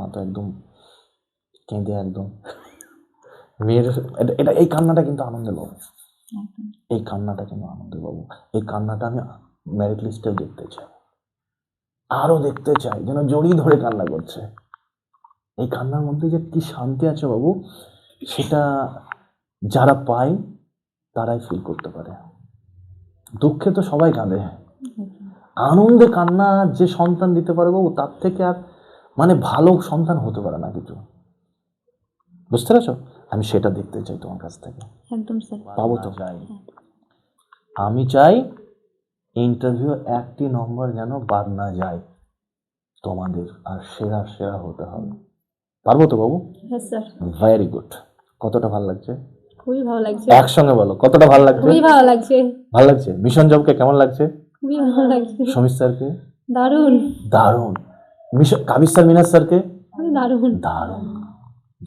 মা তো একদম কেঁদে একদম। মেয়ের এটা- এই কান্নাটা কিন্তু আনন্দের বাবু এই কান্নাটা কিন্তু আনন্দের বাবু এই কান্নাটা আমি মেরিট লিস্টেও দেখতে চাই। আরও দেখতে চাই যেন জড়িয়ে ধরে কান্না করছে। এই কান্নার মধ্যে যে কি শান্তি আছে বাবু সেটা যারা পায় তারাই ফিল করতে পারে। দুঃখে তো সবাই কাঁদে। আনন্দে কান্না যে সন্তান দিতে পারে বাবু তার থেকে আর মানে ভালো সন্তান হতে পারে না কিছু। বুঝতে পেরেছ? আমি সেটা দেখতে চাই তোমার কাছ থেকে। একদম স্যার। পাবো তো। আমি চাই ইন্টারভিউ একটি নম্বর যেন বাদ না যায়। তোমাদের আর সেরা সেরা হতে হবে। পারব তো বাবু? হ্যাঁ স্যার। ভেরি গুড কতটা ভালো লাগছে? খুবই ভালো লাগছে। একসঙ্গে বলো কতটা ভালো লাগছে? খুবই ভালো লাগছে। ভালো লাগছে? মিশন জবকে কেমন লাগছে? খুবই ভালো লাগছে। সমীর স্যারকে? দারুণ। দারুণ। স্যার মিনাজ স্যারকে? দারুণ। দারুণ।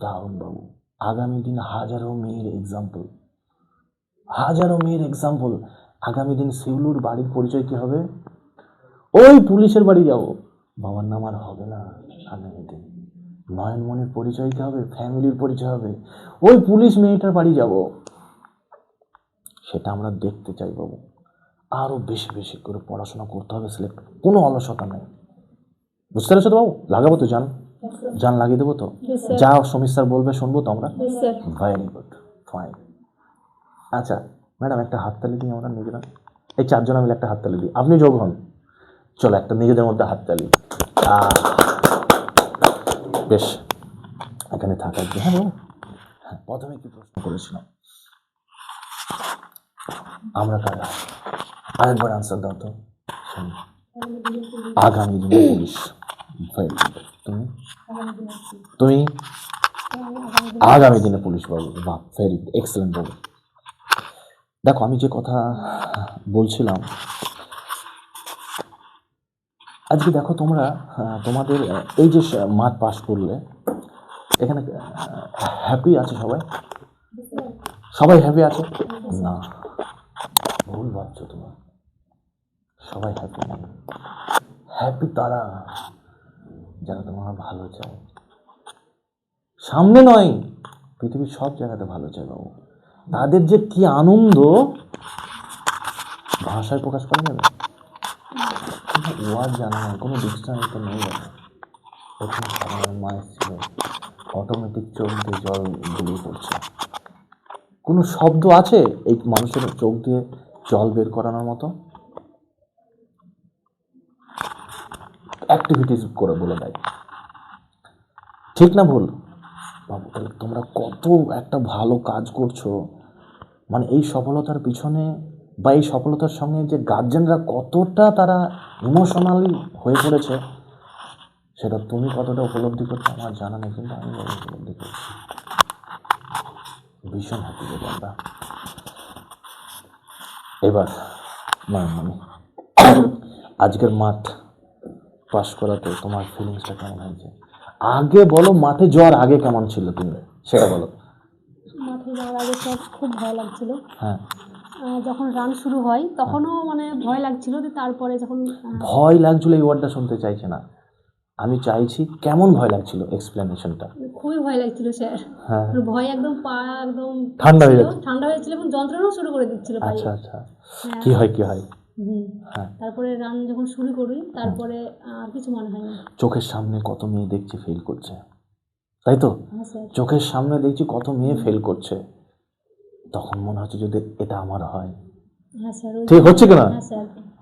দারুণ বাবু। আগামী দিন হাজারো মেয়ের এক্সাম্পল হাজারো মেয়ের এক্সাম্পল আগামী দিন শিউলুর বাড়ির পরিচয় কি হবে? ওই পুলিশের বাড়ি যাব। বাবার নাম আর হবে না আগামী দিন। নয়নমণির পরিচয় কি হবে? ফ্যামিলির পরিচয় হবে। ওই পুলিশ মেয়েটার বাড়ি যাব। সেটা আমরা দেখতে চাই বাবু। আরও বেশি বেশি করে পড়াশোনা করতে হবে। সিলেক্ট কোনো অলসতা নেই। বুঝতে পেরেছ তো বাবু? লাগাবো তো জান। জান লাগিয়ে দেবো তো? যা সমীর স্যার বলবে শুনব তো আমরা. ভেরি গুড ফাইন আচ্ছা ম্যাডাম একটা হাততালি দিই আমরা নিজেরা এই চারজন মিলে একটা হাততালি দিই। আপনি যোগ হন। চলো একটা নিজেদের মধ্যে হাততালি বেশ এখানে থাকার কি হ্যাঁ? হ্যাঁ প্রথমে কি প্রশ্ন করেছিলাম। আমরা কারা? আরেকবার আনসার দাও তো। আগামী দিনে পুলিশ. তুমি আগামী দিনে পুলিশ বাবু বা ভেরি এক্সেলেন্ট বাবু দেখো আমি যে কথা বলছিলাম আজকে দেখো তোমরা তোমাদের এই যে মাঠ পাস করলে এখানে হ্যাপি আছে সবাই? সবাই হ্যাপি আছে? না। ভুল ভাবছ তোমার। সবাই হ্যাপি হ্যাপি তারা যারা তোমার ভালো চায় সামনে নয়, পৃথিবীর সব জায়গাতে ভালো চায় বাবু তাদের যে কি আনন্দ, ভাষায় প্রকাশ করা যাবে? কোনো ওয়ার্ড জানা নেই, কোনো ডিকশনারি তো নেই প্রথম সাধারণ ছিল অটোমেটিক চোখ দিয়ে জল গড়িয়ে পড়ছে। কোনো শব্দ আছে এই মানুষের চোখ দিয়ে জল বের করানোর মতো? অ্যাক্টিভিটিস করে বলে দেয়। ঠিক না ভুল? তোমরা কত একটা ভালো কাজ করছ। মানে এই সফলতার পিছনে বা এই সফলতার সঙ্গে যে গার্জেনরা কতটা তারা ইমোশনালি হয়ে পড়েছে, সেটা তুমি কতটা উপলব্ধি করছ আমার জানা নেই, কিন্তু আমি উপলব্ধি করছি। ভীষণ হ্যাপি আমরা এবার মানে আজকের মাঠ পাস করাতে তোমার ফিলিংসটা কেমন হয়েছে? আগে বলো মাঠে যাওয়ার আগে কেমন ছিল তুমি? সেটা বলো। মাঠে যাওয়ার আগে সব খুব ভয় লাগছিল। হ্যাঁ। যখন রান শুরু হয় তখনও মানে ভয় লাগছিল তারপরে যখন ভয় লাগছিল এই ওয়ার্ডটা শুনতে চাইছে না। আমি চাইছি কেমন ভয় লাগছিল এক্সপ্লেনেশনটা খুবই ভয় লাগছিল স্যার। হ্যাঁ। ভয় একদম পা একদম ঠান্ডা হয়ে ঠান্ডা হয়েছিল এবং যন্ত্রণাও শুরু করে দিচ্ছিল আচ্ছা আচ্ছা। কি হয় কি। হ্যাঁ? তারপরে রান যখন শুরু করি তারপরে আর কিছু মনে হয় না। চোখের সামনে কত মেয়ে দেখছি ফেল করছে। তাই তো? হ্যাঁ চোখের সামনে দেখছি কত মেয়ে ফেল করছে। তখন মনে হচ্ছে যদি এটা আমার হয়। হ্যাঁ স্যার ঠিক হচ্ছে কিনা হ্যাঁ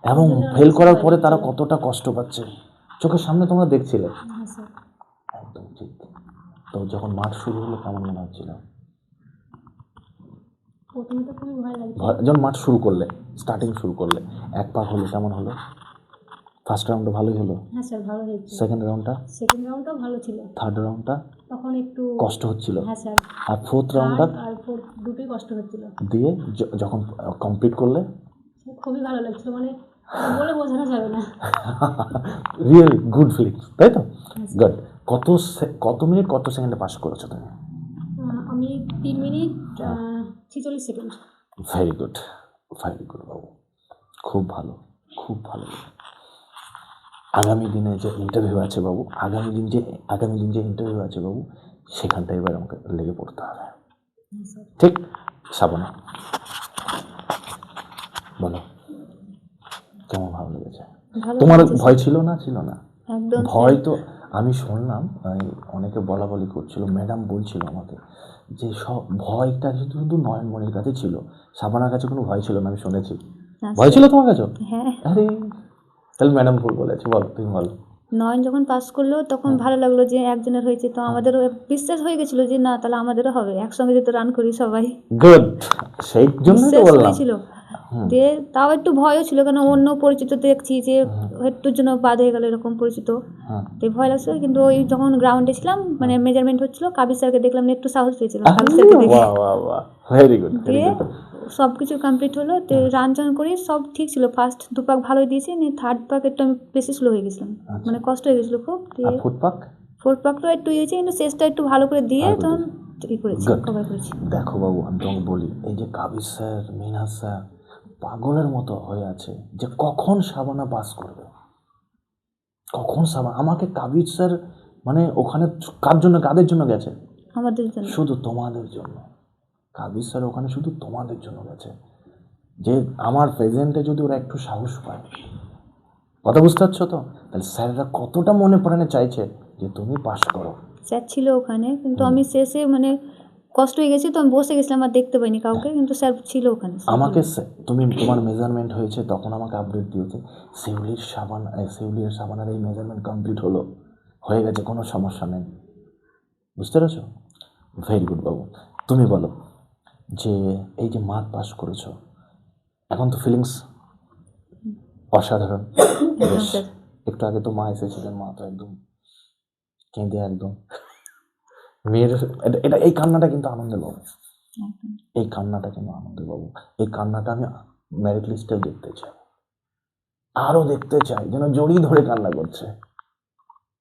এবং ফেল করার পরে তারা কতটা কষ্ট পাচ্ছে। চোখের সামনে তোমরা দেখছিলে? হ্যাঁ একদম ঠিক। তো যখন মাঠ শুরু হলো কেমন মনে হচ্ছিল? প্রথমে তো খুবই ভয় যখন মাঠ শুরু করলে স্টার্টিং শুরু করলে এক পাক হলো কেমন হলো? ফার্স্ট রাউন্ডটা ভালোই হলো? হ্যাঁ স্যার ভালো হয়েছে। সেকেন্ড রাউন্ডটা সেকেন্ড রাউন্ডটাও ভালো ছিল। থার্ড রাউন্ডটা তখন একটু কষ্ট হচ্ছিল? হ্যাঁ স্যার আর ফোর্থ রাউন্ডটা আর ফোর্থ দুটোই কষ্ট হচ্ছিল। দিয়ে যখন কমপ্লিট করলে? খুবই ভালো লাগছিল মানে বলে বোঝানো যাবে না। রিয়েলি গুড ফিলিংস তাই তো? গুড কত সে- কত মিনিট কত সেকেন্ডে পাস করেছ তুমি? আমি তিন মিনিট ছিচল্লিশ second very good very good বাবু। খুব ভালো খুব ভালো। আগামী দিনে যে ইন্টারভিউ আছে বাবু আগামী দিন যে আগামী দিন যে ইন্টারভিউ আছে বাবু সেখানটায় এবার আমাকে লেগে পড়তে হবে। ঠিক? সাবানা। বলো। কেমন ভালো লেগেছে? তোমার ভয় ছিল না? ছিল না? ভয় তো আমি শুনলাম অনেকে বলা বলি করছিল ম্যাডাম বলছিল আমাকে যে সব ভয়টা শুধু শুধু নয়নমণির কাছে ছিল। সাবানার কাছে কোনো ভয় ছিল না আমি শুনেছি। আচ্ছা। ভয় ছিল তোমার কাছে? হ্যাঁ। আরে তাহলে ম্যাডাম ভুল বলেছে বলো তুমি বলো। নয়ন যখন পাস করল তখন ভালো লাগল যে একজনের হয়েছে তো আমাদেরও বিশ্বাস হয়ে গেছিল যে না তাহলে আমাদেরও হবে একসঙ্গে যদি রান করি সবাই। গুড সেই জন্য তো বললাম। দিয়ে তাও একটু ভয়ও ছিল কেন অন্য পরিচিত দেখছি যে একটুর জন্য বাদ হয়ে গেল এরকম পরিচিত। হ্যাঁ। তো ভয় লাগছিল কিন্তু ওই যখন গ্রাউন্ডে ছিলাম মানে মেজারমেন্ট হচ্ছিল কাবির স্যারকে দেখলাম না একটু সাহস পেয়েছিলাম কাবির স্যারকে দিয়ে সব কিছু কমপ্লিট হলো তো রান চান করি সব ঠিক ছিল ফার্স্ট দু পাক ভালোই দিয়েছি নিয়ে থার্ড পাক একটু আমি বেশি স্লো হয়ে গেছিলাম আচ্ছা। মানে কষ্ট হয়ে গেছিল খুব দিয়ে ফোর্থ পাকটা একটু ইয়েছে কিন্তু শেষটা একটু ভালো করে দিয়ে তখন ই করেছি. কভার করেছি। দেখো বাবু আমি তোমাকে বলি এই যে কাবির স্যার মিনাজ স্যার পাগলের মতো হয়ে আছে যে কখন সাবানা পাস করবে? কখন সাবানা আমাকে কাবির স্যার মানে ওখানে কার জন্য কাদের জন্য গেছে? আমাদের জন্য। শুধু তোমাদের জন্য। কাবির স্যার ওখানে শুধু তোমাদের জন্য গেছে। যে আমার প্রেজেন্টে যদি ওরা একটু সাহস পায়। কথা বুঝতে পারছ তো? তাহলে স্যাররা কতটা মনে প্রাণে চাইছে যে তুমি পাস করো। স্যার ছিল ওখানে কিন্তু আমি শেষে মানে কষ্ট হয়ে গেছি তো আমি বসে গেছিলাম আর দেখতে পাইনি কাউকে কিন্তু স্যার ছিল ওখানে। আমাকে তুমি তোমার মেজারমেন্ট হয়েছে তখন আমাকে আপডেট দিয়েছে। শিউলির সাবান শিউলির সাবানের এই মেজারমেন্ট কমপ্লিট হলো। হয়ে গেছে কোনো সমস্যা নেই। বুঝতে পেরেছ? ভেরি গুড বাবু। তুমি বলো যে এই যে মার্ক পাস করেছ এখন তো ফিলিংস অসাধারণ। একটু আগে তো মা এসেছিলেন মা তো একদম কেঁদে একদম। মেয়ের এটা- এই কান্নাটা কিন্তু বাবু একদম। এই কান্নাটা কিন্তু আনন্দ বাবু এই কান্নাটা আমি মেরিট লিস্টেও দেখতে চাই। আরও দেখতে চাই যেন জড়িয়ে ধরে কান্না করছে।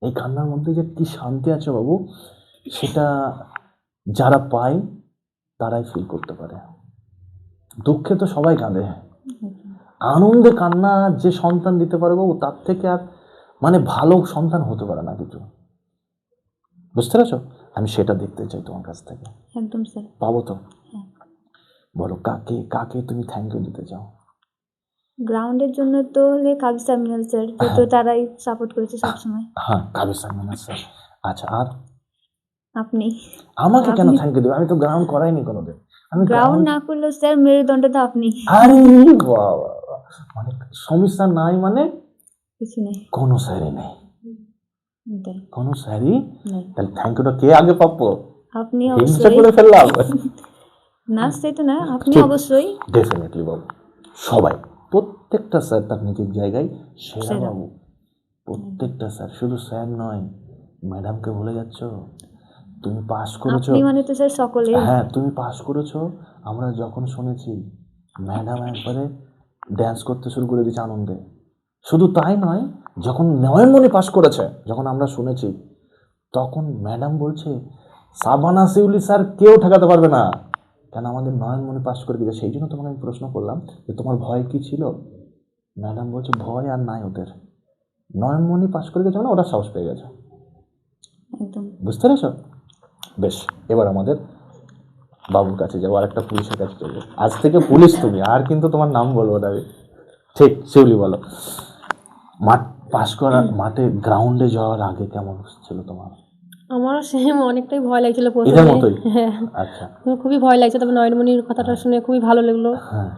এই কান্নার মধ্যে যে কি শান্তি আছে বাবু সেটা যারা পায় তারাই ফিল করতে পারে। দুঃখে তো সবাই কাঁদে। আনন্দে কান্না যে সন্তান দিতে পারে বাবু তার থেকে আর মানে ভালো সন্তান হতে পারে না কিছু। বুঝতে পেরেছ? আমি সেটা দেখতে চাই তোমার কাছ থেকে। একদম স্যার। পাবো তো? হ্যাঁ। বলো কাকে কাকে তুমি থ্যাংক ইউ দিতে চাও? গ্রাউন্ডের জন্য তো হলে কাবির স্যার মিনাল স্যার যেহেতু তারাই সাপোর্ট করেছে সবসময় হ্যাঁ। কাবি সালমান স্যার। আচ্ছা আর? আপনি? আমাকে কেন থ্যাংক ইউ দেবে? আমি তো গ্রাউন্ড করাইনি কোনোদিন। আমি গ্রাউন্ড না করলেও স্যার মেরুদণ্ড তো আপনি। আরে বাহ। মানে সমস্যা নাই মানে? কিছু নেই। কোনো স্যারই নেই। কোনো স্যারই তাহলে থ্যাংক ইউটা কে আগে পাবো? আপনি হিংসা করে ফেললাম। না সেটা না আপনি অবশ্যই ডেফিনেটলি বাবু সবাই প্রত্যেকটা স্যার তার নিজের জায়গায় সেরা সেরা। বাবু প্রত্যেকটা স্যার শুধু স্যার নয় ম্যাডামকে ভুলে যাচ্ছ। তুমি পাস করেছ। আপনি মানে তো স্যার সকলে হ্যাঁ তুমি পাস করেছ। আমরা যখন শুনেছি ম্যাডাম একবারে ড্যান্স করতে শুরু করে দিয়েছে আনন্দে। শুধু তাই নয় যখন নয়নমণি পাশ করেছে যখন আমরা শুনেছি তখন ম্যাডাম বলছে সাবানা শিউলি স্যার কেউ ঠেকাতে পারবে না। কেন আমাদের নয়নমণি পাশ করে দিয়েছে? সেই জন্য তোমাকে আমি প্রশ্ন করলাম যে তোমার ভয় কি ছিল? ম্যাডাম বলছে ভয় আর নাই ওদের। নয়নমণি পাশ করে গেছে মানে ওরা সাহস পেয়ে গেছে। একদম। বুঝতে পেরেছ? বেশ এবার আমাদের বাবুর কাছে যাব আর একটা পুলিশের কাছে যাব। আজ থেকে পুলিশ তুমি আর কিন্তু তোমার নাম বলব না ঠিক শিউলি বলো। মাঠ পাস করার মাঠে গ্রাউন্ডে যাওয়ার আগে কেমন ছিল তোমার? আমারও সেম অনেকটাই ভয় লাগছিল প্রথমে। হ্যাঁ। আচ্ছা। খুবই ভয় লাগছে তবে নয়নমণির কথাটা শুনে খুবই ভালো লাগল। হ্যাঁ।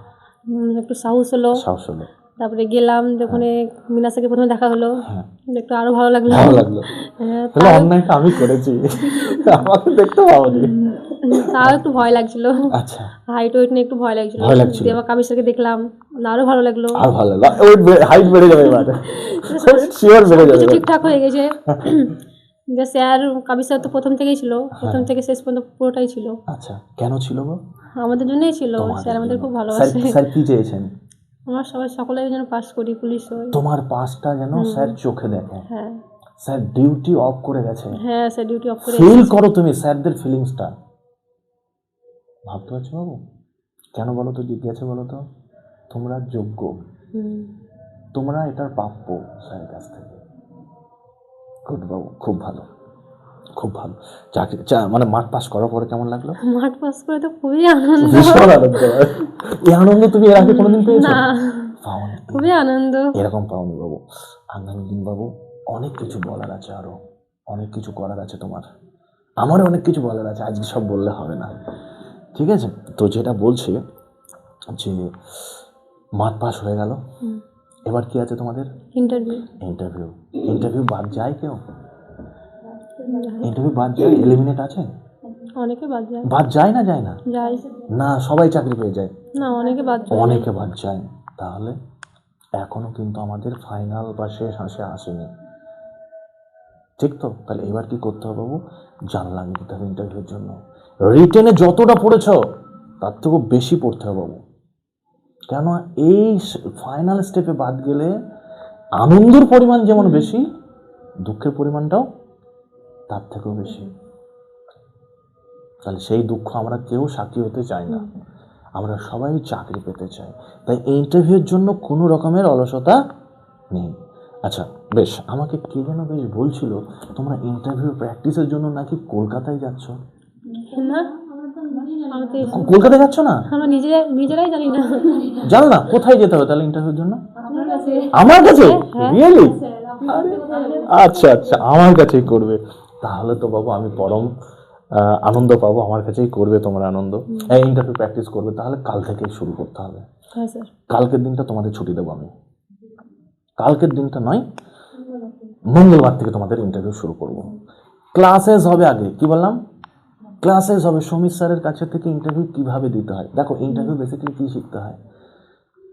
একটু সাহস হলো। সাহস হলো। তারপরে গেলাম ওখানে মিনাসাকে প্রথমে দেখা হলো। হ্যাঁ। একটু আরও ভালো লাগল। ভালো লাগল। হ্যাঁ, অন্যায়টা আমি করেছি। আমাকে দেখতে পাওনি। তাও একটু ভয় লাগছিল। আচ্ছা। হাইট ওয়েট নিয়ে একটু ভয় লাগছিল। ভয় লাগছিল। স্যারকে দেখলাম আরও ভালো লাগল। আর ভালো লাগল। হাইট বেড়ে যাবে এবার। শিওর বেড়ে যাবে ঠিকঠাক হয়ে গেছে। যে স্যার কাবির স্যার তো প্রথম থেকেই ছিল। প্রথম থেকে শেষ পর্যন্ত পুরোটাই ছিল। আচ্ছা কেন ছিল গো? আমাদের জন্যই ছিল। স্যার আমাদের। খুব ভালোবাসে স্যার কি চেয়েছেন? আমার সবাই সকলে যেন পাস করি পুলিশ হই। তোমার পাসটা যেন স্যার চোখে দেখে। হ্যাঁ। স্যার ডিউটি অফ করে গেছে। হ্যাঁ স্যার ডিউটি অফ করে ফিল করো তুমি স্যারদের ফিলিংসটা ভাবতে পারছ বাবু? কেন বলো তো জিজ্ঞাসা বলো তো। তোমরা যোগ্য। তোমরা এটার প্রাপ্য স্যারের কাছ থেকে। গুড বাবু খুব ভালো। খুব ভালো। চাকরি মানে মাঠ পাস করার পরে কেমন লাগল? মাঠ পাস করে তো খুবই আনন্দ। ভীষণ আনন্দ। এই আনন্দ তুমি এর আগে কোনোদিন পেয়েছ? না। পাওনি। খুবই আনন্দ। এরকম পাওনি বাবু। আগামী দিন বাবু অনেক কিছু বলার আছে আরও। অনেক কিছু করার আছে তোমার। আমারও অনেক কিছু বলার আছে আজকে সব বললে হবে না। ঠিক আছে? তো যেটা বলছি যে মাঠ পাস হয়ে গেল। এবার কি আছে তোমাদের? ইন্টারভিউ ইন্টারভিউ ইন্টারভিউ বাদ যায় কেউ? ইন্টারভিউ বাদ যায়? এলিমিনেট আছে? অনেকে বাদ যায়। বাদ যায় না যায় না? যায়। না সবাই চাকরি পেয়ে যায়। না অনেকে বাদ যায়। অনেকে বাদ যায়। তাহলে এখনও কিন্তু আমাদের ফাইনাল বা শেষ হাসে আসেনি। ঠিক তো? তাহলে এবার কি করতে হবে বাবু? জান লাগিয়ে দিতে হবে ইন্টারভিউর জন্য। রিটেনে যতটা পড়েছ, তার থেকেও বেশি পড়তে হবে বাবু। কেন এই ফাইনাল স্টেপে বাদ গেলে আনন্দের পরিমাণ যেমন বেশি, দুঃখের পরিমাণটাও তার থেকেও বেশি। তাহলে সেই দুঃখ আমরা কেউ সাক্ষী হতে চাই না। আমরা সবাই চাকরি পেতে চাই। তাই ইন্টারভিউর জন্য কোনো রকমের অলসতা নেই। আচ্ছা বেশ, আমাকে কে যেন বেশ বলছিল, তোমরা ইন্টারভিউ প্র্যাকটিসের জন্য নাকি কলকাতায় যাচ্ছ? না আমি কলকাতায় যাচ্ছ না? আমরা নিজেরা নিজেরাই জানি না। জানো না কোথায় যেতে হবে তাহলে ইন্টারভিউর জন্য? আমার কাছে? হ্যাঁ। রিয়েলি আচ্ছা আচ্ছা আমার কাছেই করবে। তাহলে তো বাবু আমি পরম আনন্দ পাবো আমার কাছেই করবে তোমার আনন্দ। এই ইন্টারভিউ প্র্যাকটিস করবে তাহলে কাল থেকেই শুরু করতে হবে। হ্যাঁ কালকের দিনটা তোমাদের ছুটি দেবো আমি। কালকের দিনটা নয় মঙ্গলবার থেকে তোমাদের ইন্টারভিউ শুরু করব। ক্লাসেস হবে আগে কি বললাম? ক্লাসেস হবে, সমীর স্যারের কাছে থেকে ইন্টারভিউ কীভাবে দিতে হয়? দেখো ইন্টারভিউ বেসিক্যালি কি শিখতে হয়?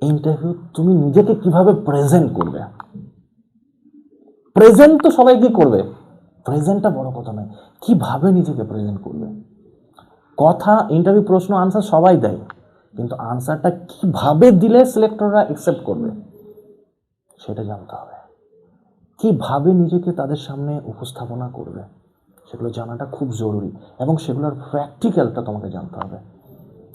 ইন্টারভিউ তুমি নিজেকে কীভাবে প্রেজেন্ট করবে? প্রেজেন্ট তো সবাই কি করবে। প্রেজেন্টটা বড় কথা নয়। কীভাবে নিজেকে প্রেজেন্ট করবে? কথা ইন্টারভিউ প্রশ্ন আনসার সবাই দেয়। কিন্তু আনসারটা কীভাবে দিলে সিলেক্টররা অ্যাকসেপ্ট করবে? সেটা জানতে হবে। কীভাবে নিজেকে তাদের সামনে উপস্থাপনা করবে? সেগুলো জানাটা খুব জরুরি এবং সেগুলোর প্র্যাকটিক্যালটা তোমাকে জানতে হবে।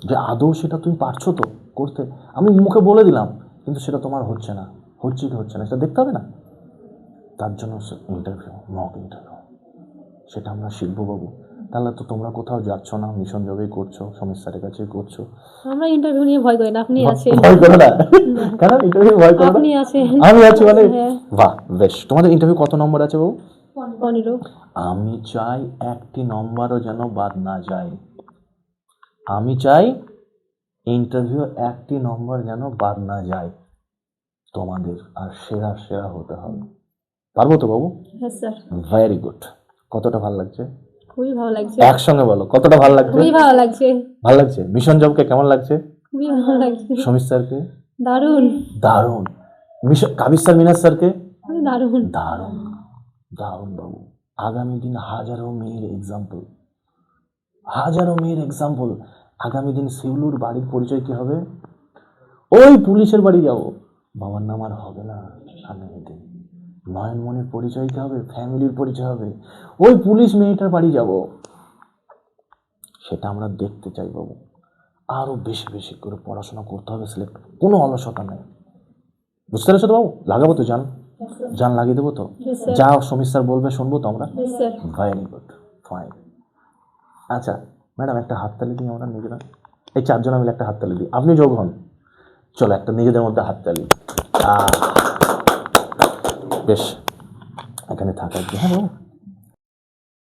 যে আদৌ সেটা তুমি পারছ তো করতে? আমি মুখে বলে দিলাম কিন্তু সেটা তোমার হচ্ছে না। হচ্ছে কি হচ্ছে না সেটা দেখতে হবে না? তার জন্য ইন্টারভিউ মক ইন্টারভিউ সেটা আমরা শিখব বাবু। তাহলে তো তোমরা কোথাও যাচ্ছ না মিশন জবেই করছ সমীর স্যারের কাছেই করছ। আমরা ইন্টারভিউ নিয়ে ভয় করি না আপনি আছেন। ভয় করো না। কেন ইন্টারভিউ ভয় করো না? আপনি আছেন। আমি আছি মানে হ্যাঁ। বাহ বেশ। তোমাদের ইন্টারভিউ কত নম্বর আছে বাবু? পনেরো। আমি চাই একটি নম্বরও যেন বাদ না যায়। আমি চাই ইন্টারভিউ একটি নম্বর যেন বাদ না যায়। তোমাদের আর সেরা সেরা হতে হবে। পারব তো বাবু? ভেরি গুড কতটা ভালো লাগছে? খুবই ভালো লাগছে। একসঙ্গে বলো কতটা ভালো লাগছে? খুবই ভালো লাগছে। ভালো লাগছে? মিশন জবকে কেমন লাগছে? খুবই ভালো লাগছে। সমীর স্যারকে? দারুণ। দারুণ। মিশন কাবির স্যার মিনাজ স্যারকে? দারুণ। দারুণ। দারুণ বাবু। আগামী দিন হাজারো মেয়ের এক্সাম্পল হাজারো মেয়ের এক্সাম্পল আগামী দিন শিউলুর বাড়ির পরিচয় কি হবে? ওই পুলিশের বাড়ি যাব। বাবার নাম আর হবে না আগামী দিন। নয়নমনের পরিচয় কি হবে? ফ্যামিলির পরিচয় হবে। ওই পুলিশ মেয়েটার বাড়ি যাব। সেটা আমরা দেখতে চাই বাবু। আরও বেশি বেশি করে পড়াশোনা করতে হবে। সিলেক্ট কোনো অলসতা নেই। বুঝতে পেরেছ তো বাবু? লাগাবো তো জান। জান লাগিয়ে দেবো তো? যা সমীর স্যার বলবে শুনব তো আমরা. ভেরি গুড ফাইন আচ্ছা ম্যাডাম একটা হাততালি দিই আমরা নিজেরা। এই চারজন মিলে একটা হাততালি দিই। আপনি যোগ হন। চলো একটা নিজেদের মধ্যে হাততালি। বেশ এখানে থাকার হ্যাঁ